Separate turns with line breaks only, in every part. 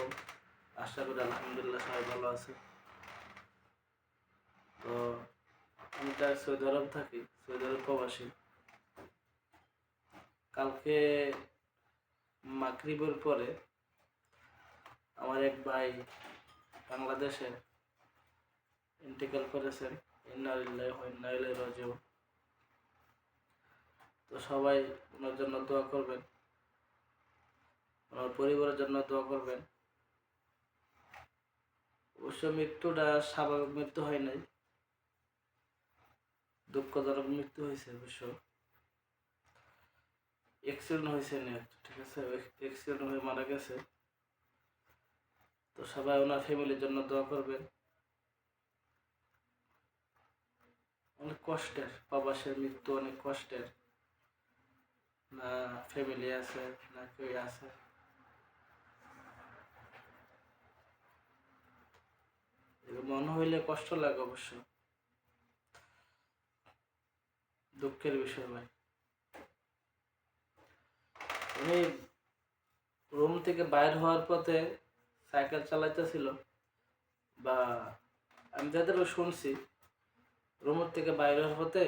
আলাইকুম। আশা করি আলহামদুলিল্লাহ সবাই ভালো আছে। তো আমি তো সৌদি আরব থাকি, সৌদি আরব প্রবাসী। কালকে মাগরিবের পরে আমার এক ভাই বাংলাদেশে ইন্টিকাল করেছেন। রাজিউন। তো সবাই ওনার জন্য দোয়া করবেন। ওনার পরিবারের জন্য দোয়া করবেন। অবশ্য মৃত্যুটা স্বাভাবিক মৃত্যু হয় নাই। দুঃখজনক মৃত্যু হয়েছে অবশ্য। অ্যাক্সিডেন্ট হয়েছে না, ঠিক আছে? অ্যাক্সিডেন্ট হয়ে মারা গেছে। তো সবাই ওনার ফ্যামিলির জন্য দোয়া করবেন। অনেক কষ্টের প্রবাসের মৃত্যু অনেক কষ্টের। না ফ্যামিলি আছে, না কেউ আছে। মনে হইলে কষ্ট লাগে অবশ্য। দুঃখের বিষয় ভাই। উনি রুম থেকে বাইর হওয়ার পথে সাইকেল চালাইতেছিল বা আমি যাদের শুনছি রুমের থেকে বাইর হওয়ার পথে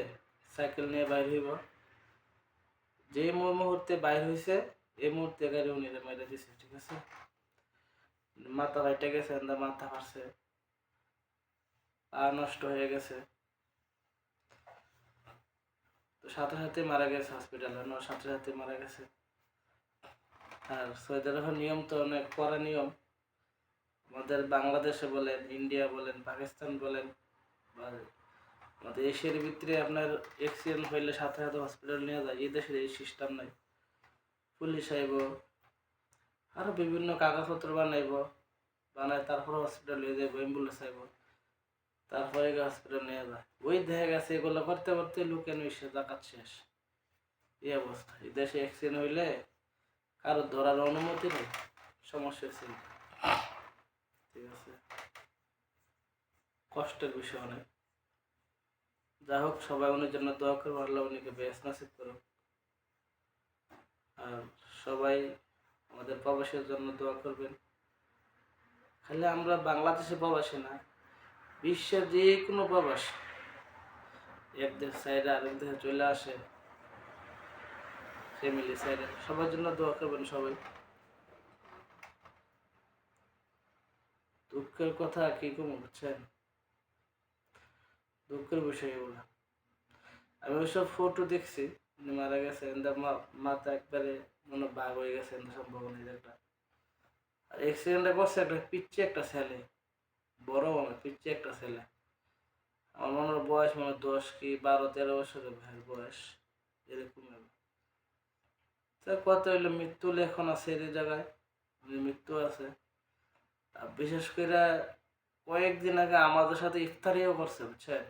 সাইকেল নিয়ে বাইর হইব। যে মুহূর্তে বাইর হয়েছে এই মুহূর্তে গাড়ি উনি মেরে দিছে, ঠিক আছে? মাথা ফাইটে গেছে মাথা পা নষ্ট হয়ে গেছে। তো সাথে সাথে মারা গেছে হসপিটালে সাথে সাথে মারা গেছে। আর সৌদি নিয়ম তো অনেক কড়া নিয়ম। আমাদের বাংলাদেশে বলেন ইন্ডিয়া বলেন, পাকিস্তান বলেন আমাদের এশিয়ার ভিতরে আপনার অ্যাক্সিডেন্ট হইলে সাথে সাথে হসপিটাল নিয়ে যায়, এই দেশের এই সিস্টেম নাই। পুলিশ আইব আরও বিভিন্ন কাগজপত্র বানাইব, বানায় তারপরে হসপিটাল নিয়ে যাইব অ্যাম্বুলেন্স আইব। তারপরে হসপিটাল নিয়ে যায়। ওই দেখা গেছে, এগুলো করতে করতে লোকে নিশ্চয় জাকাত শেষ। এই অবস্থা। এই দেশে অ্যাক্সিডেন্ট হইলে কারও ধরার অনুমতি নেই, সমস্যা ছিল। ঠিক আছে। কষ্টের বিষয় অনেক। যা হোক, সবাই উনির জন্য দোয়া করব আল্লাহ উনিকে বেশ নাসিব করুক। আর সবাই আমাদের প্রবাসের জন্য দোয়া করবেন। খালি আমরা বাংলাদেশে প্রবাসী না বিশ্বের যে কোনো প্রবাসী এক দেশ সাইডে আরেক দেশে চলে আসে। ফ্যামিলি সাইডে। সবার জন্য দোয়া করবেন সবাই। দুঃখের কথা কি কম, বুঝছেন? দুঃখের বিষয় এগুলো। আমি ওইসব ফটো দেখছি মারা গেছে মাথা একবারে মনে বাঘ হয়ে গেছে এই একটা। আর অ্যাক্সিডেন্টটা করছে একটা পিচ্ছে একটা ছেলে। বড় মনে পিচ্ছে একটা ছেলে। আমার মনে বয়স মনে দশ কি বারো, তেরো বছরের ভাইয়ের বয়স এরকম হবে। তা কত হইল, মৃত্যু লেখন আছে এই জায়গায় উনি মৃত্যু আছে। আর বিশেষ করে কয়েকদিন আগে আমাদের সাথে ইফতারিও করছে, বুঝছেন?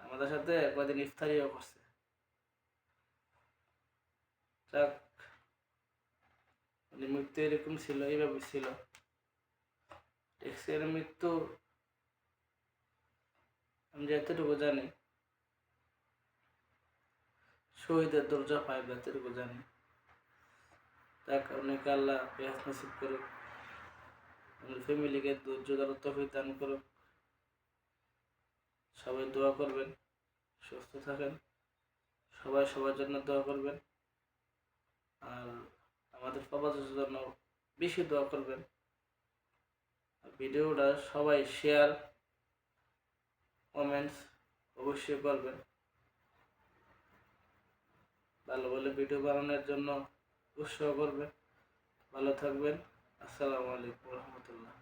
আমাদের সাথে কয়েকদিন ইফতারিও করছে। যাক উনি মৃত্যু এরকম ছিল, এইভাবে ছিল। ট্যাক্সির মৃত্যু আমি যতটুকু জানি, শহীদের দরজা পায় যতটুকু জানি। তাক অনেক আল্লাহ পেঁয়াজ নসিব করুক আমাদের ফ্যামিলিকে ধৈর্য ধরার তফিক দান করুক। সবাই দোয়া করবেন, সুস্থ থাকেন, সবাই সবার জন্য দোয়া করবেন। আর আমাদের প্রবাসের জন্য বেশি দোয়া করবেন। ভিডিওটা সবাই শেয়ার কমেন্টস অবশ্যই করবেন ভালো ভালো ভিডিও বানানোর জন্য উৎসাহ করবেন। ভালো থাকবেন। আসসালামু আলাইকুম রহমতুল্লাহ।